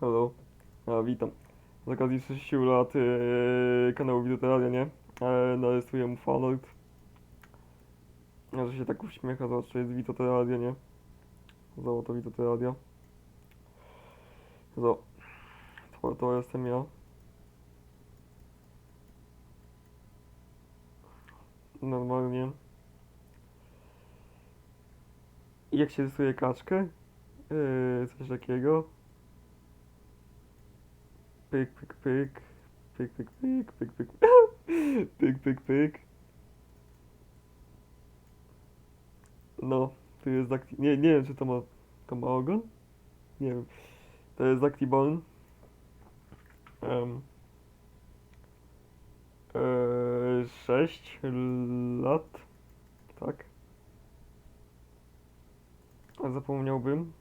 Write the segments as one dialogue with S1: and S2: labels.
S1: Halo. A, witam. Z okazji 6 lat yy, kanału Widoterraria, nie? E, narysuję mu fanart. Że się tak uśmiecha, zobacz, to jest Widoterraria, nie? Zobacz, to Widoterraria. Zo. To, to jestem ja. Normalnie. Jak się rysuje kaczkę? Yy, coś takiego. Pyk, pyk, pyk. Pyk, pyk, pyk, pyk, pyk. pyk, pyk, pyk. No, tu jest Zakti... Nie, nie wiem, czy to ma... To ma ogon? Nie wiem. To jest Zaktiborn. Um, e, 6 lat. Tak. Zapomniałbym.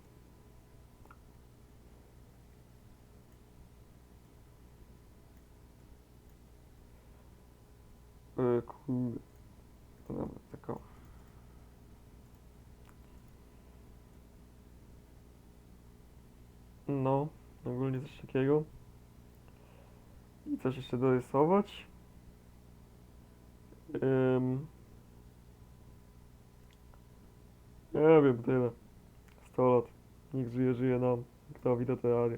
S1: E, kurde. Dobra, tak o. No, ogólnie coś takiego. I coś jeszcze dorysować. Ym... Nie wiem, tyle. 100 lat. Niech żyje, żyje nam. Kto widać realia.